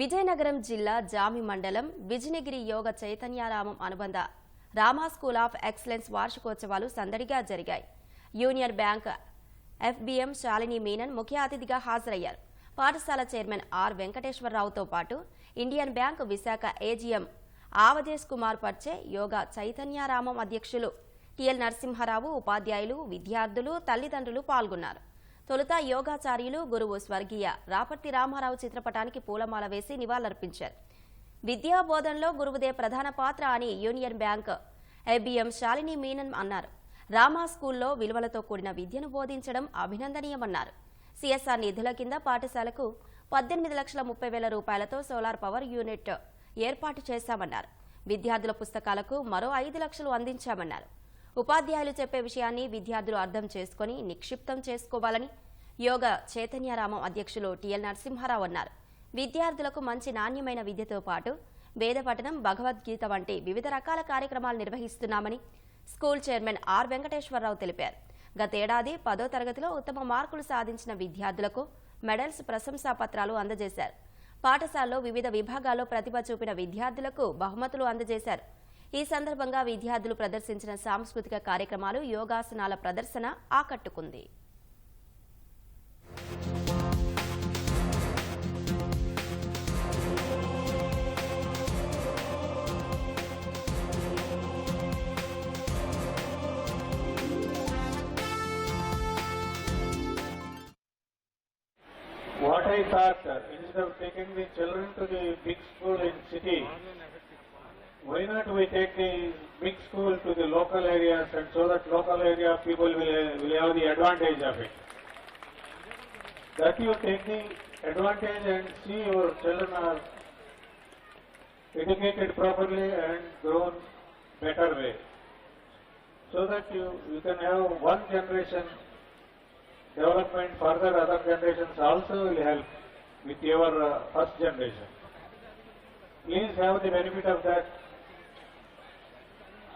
విజయనగరం జిల్లా జామి మండలం విజయనగిరి యోగ చైతన్యారామం అనుబంధ రామా స్కూల్ ఆఫ్ ఎక్సలెన్స్ వార్షికోత్సవాలు సందడిగా జరిగాయి. Union Bank FBM Shalini Menon ముఖ్య అతిథిగా హాజరయ్యారు. పాఠశాల చైర్మన్ ఆర్ వెంకటేశ్వరరావుతో పాటు Indian Bank Visakha AGM Avadhesh Kumar Parche Yoga Chaitanyaramam అధ్యక్షులు టిఎల్ నరసింహారావు ఉపాధ్యాయులు విద్యార్థులు తల్లిదండ్రులు పాల్గొన్నారు. తొలుత యోగాచార్యులు గురువు స్వర్గీయ రాపర్తి రామారావు చిత్రపటానికి పూలమాల వేసి నివాళులర్పించారు. విద్యా బోధనలో గురువుదే ప్రధాన పాత్ర అని Union Bank ABM Shalini Menon అన్నారు. రామా స్కూల్లో విలువలతో కూడిన విద్యను బోధించడం అభినందనీయమన్నారు. సిఎస్ఆర్ నిధుల కింద పాఠశాలకు పద్దెనిమిది లక్షల ముప్పై వేల రూపాయలతో సోలార్ పవర్ యూనిట్ ఏర్పాటు చేశామన్నారు. విద్యార్థుల పుస్తకాలకు మరో ఐదు లక్షలు అందించామన్నారు. ఉపాధ్యాయులు చెప్పే విషయాన్ని విద్యార్థులు అర్థం చేసుకుని నిక్షిప్తం చేసుకోవాలని యోగ చైతన్యరామం అధ్యక్షులు టిఎల్ నరసింహారావు అన్నారు. విద్యార్థులకు మంచి నాణ్యమైన విద్యతో పాటు వేదపఠనం భగవద్గీత వంటి వివిధ రకాల కార్యక్రమాలు నిర్వహిస్తున్నామని స్కూల్ చైర్మన్ ఆర్ వెంకటేశ్వరరావు తెలిపారు. గతేడాది పదో తరగతిలో ఉత్తమ మార్కులు సాధించిన విద్యార్థులకు మెడల్స్ ప్రశంసా పత్రాలు అందజేశారు. పాఠశాలలో వివిధ విభాగాల్లో ప్రతిభ చూపిన విద్యార్థులకు బహుమతులు అందజేశారు. ఈ సందర్భంగా విద్యార్థులు ప్రదర్శించిన సాంస్కృతిక కార్యక్రమాలు యోగాసనాల ప్రదర్శన ఆకట్టుకుంది. What I thought, uh, instead of taking the children to the big we take the big school to the local areas and so that local area people will, will have the advantage of it. That you take the advantage and see your children are educated properly and grown better way. So that you, you can have one generation development further other generations also will help with your uh, first generation. Please have the benefit of that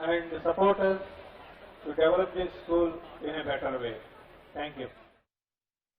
and support us to develop this school in a better way. Thank you.